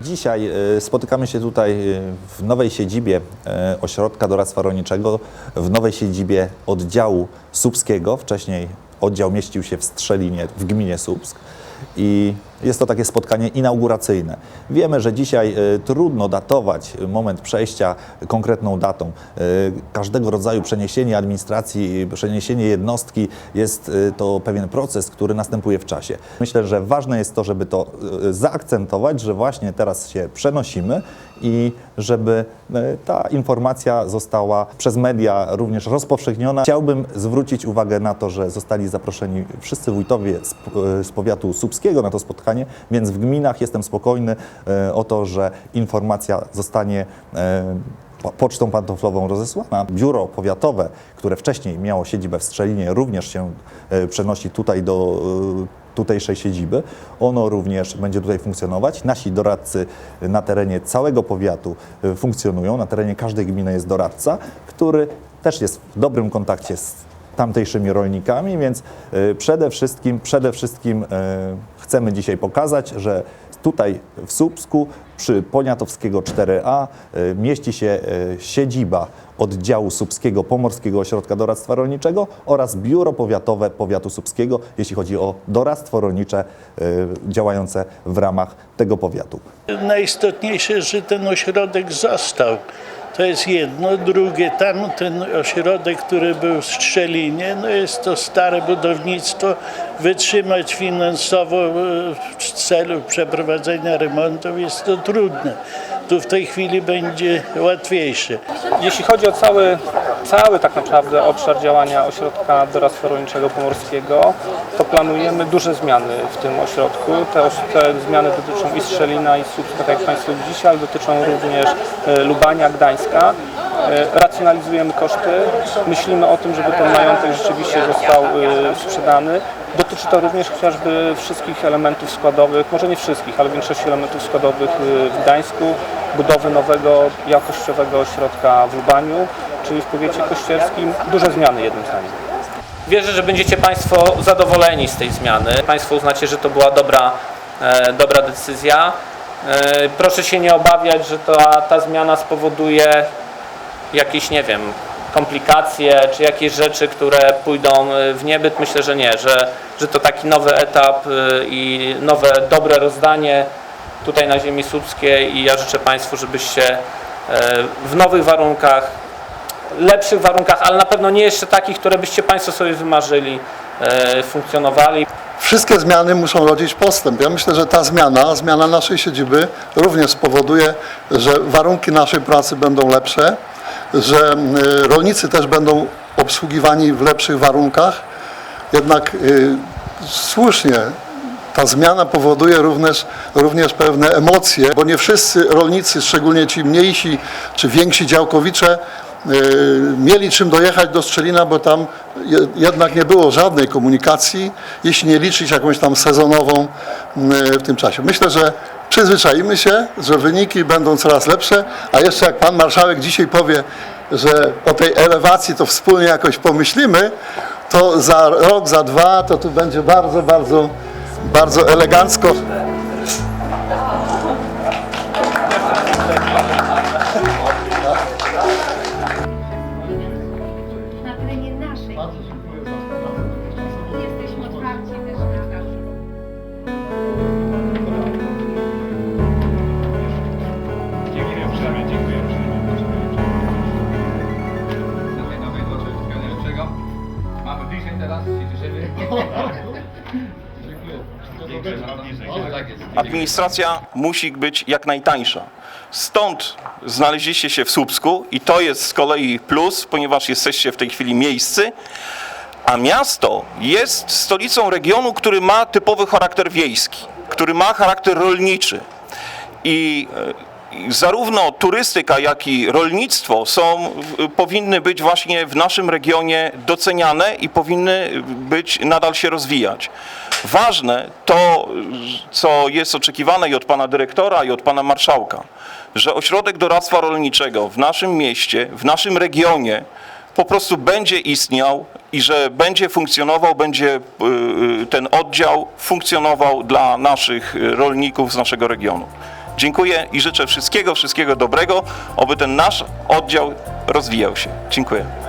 Dzisiaj e, spotykamy się tutaj e, w nowej siedzibie e, Ośrodka Doradztwa Rolniczego, w nowej siedzibie oddziału Słupskiego. Wcześniej oddział mieścił się w Strzelinie, w gminie Słupsk. I jest to takie spotkanie inauguracyjne. Wiemy, że dzisiaj e, trudno datować moment przejścia konkretną datą. E, Każdego rodzaju przeniesienie administracji, przeniesienie jednostki jest to pewien proces, który następuje w czasie. Myślę, że ważne jest to, żeby to zaakcentować, że właśnie teraz się przenosimy i żeby e, ta informacja została przez media również rozpowszechniona. Chciałbym zwrócić uwagę na to, że zostali zaproszeni wszyscy wójtowie z, e, powiatu słupskiego na to spotkanie, więc w gminach jestem spokojny e, o to, że informacja zostanie po- pocztą pantoflową rozesłana. Biuro powiatowe, które wcześniej miało siedzibę w Strzelinie, również się przenosi tutaj do tutejszej siedziby. Ono również będzie tutaj funkcjonować. Nasi doradcy na terenie całego powiatu e, funkcjonują. Na terenie każdej gminy jest doradca, który też jest w dobrym kontakcie z tamtejszymi rolnikami, więc e, przede wszystkim, przede wszystkim e, chcemy dzisiaj pokazać, że tutaj w Słupsku przy Poniatowskiego 4A e, mieści się e, siedziba oddziału Słupskiego Pomorskiego Ośrodka Doradztwa Rolniczego oraz biuro powiatowe powiatu słupskiego, jeśli chodzi o doradztwo rolnicze e, działające w ramach tego powiatu. Najistotniejsze, że ten ośrodek został. To jest jedno. Drugie, tam ten ośrodek, który był w Strzelinie, no jest to stare budownictwo, wytrzymać finansowo e, w celu przeprowadzenia remontów jest to trudne. Tu w tej chwili będzie łatwiejsze. Jeśli chodzi o cały, cały tak naprawdę obszar działania Ośrodka Doradztwa Rolniczego Pomorskiego, to planujemy duże zmiany w tym ośrodku. Te, te zmiany dotyczą i Strzelina, i Słupska, tak jak Państwo widzicie, ale dotyczą również e, Lubania, Gdańska. E, Racjonalizujemy koszty, myślimy o tym, żeby ten majątek rzeczywiście został e, sprzedany. Dotyczy to również chociażby wszystkich elementów składowych, może nie wszystkich, ale większości elementów składowych w Gdańsku, budowy nowego, jakościowego ośrodka w Lubaniu, czyli w powiecie kościerskim. Duże zmiany jednym zdaniem. Wierzę, że będziecie Państwo zadowoleni z tej zmiany. Państwo uznacie, że to była dobra, e, dobra decyzja. E, proszę się nie obawiać, że ta, ta zmiana spowoduje jakieś, nie wiem, komplikacje, czy jakieś rzeczy, które pójdą e, w niebyt. Myślę, że nie, że, że to taki nowy etap e, i nowe, dobre rozdanie tutaj na ziemi słupskiej i ja życzę Państwu, żebyście e, w nowych warunkach lepszych warunkach, ale na pewno nie jeszcze takich, które byście Państwo sobie wymarzyli, e, funkcjonowali. Wszystkie zmiany muszą rodzić postęp. Ja myślę, że ta zmiana, zmiana naszej siedziby również spowoduje, że warunki naszej pracy będą lepsze, że rolnicy też będą obsługiwani w lepszych warunkach. Jednak y, słusznie ta zmiana powoduje również, również pewne emocje, bo nie wszyscy rolnicy, szczególnie ci mniejsi czy więksi działkowicze, mieli czym dojechać do Strzelina, bo tam je- jednak nie było żadnej komunikacji, jeśli nie liczyć jakąś tam sezonową y, w tym czasie. Myślę, że przyzwyczaimy się, że wyniki będą coraz lepsze, a jeszcze jak pan marszałek dzisiaj powie, że o tej elewacji to wspólnie jakoś pomyślimy, to za rok, za dwa to tu będzie bardzo, bardzo, bardzo elegancko. Administracja musi być jak najtańsza. Stąd znaleźliście się w Słupsku i to jest z kolei plus, ponieważ jesteście w tej chwili miejscy, a miasto jest stolicą regionu, który ma typowy charakter wiejski, który ma charakter rolniczy. I e, zarówno turystyka, jak i rolnictwo są, powinny być właśnie w naszym regionie doceniane i powinny być, nadal się rozwijać. Ważne to, co jest oczekiwane i od pana dyrektora, i od pana marszałka, że ośrodek doradztwa rolniczego w naszym mieście, w naszym regionie po prostu będzie istniał i że będzie funkcjonował, będzie y, y, ten oddział funkcjonował dla naszych rolników z naszego regionu. Dziękuję i życzę wszystkiego, wszystkiego dobrego, oby ten nasz oddział rozwijał się. Dziękuję.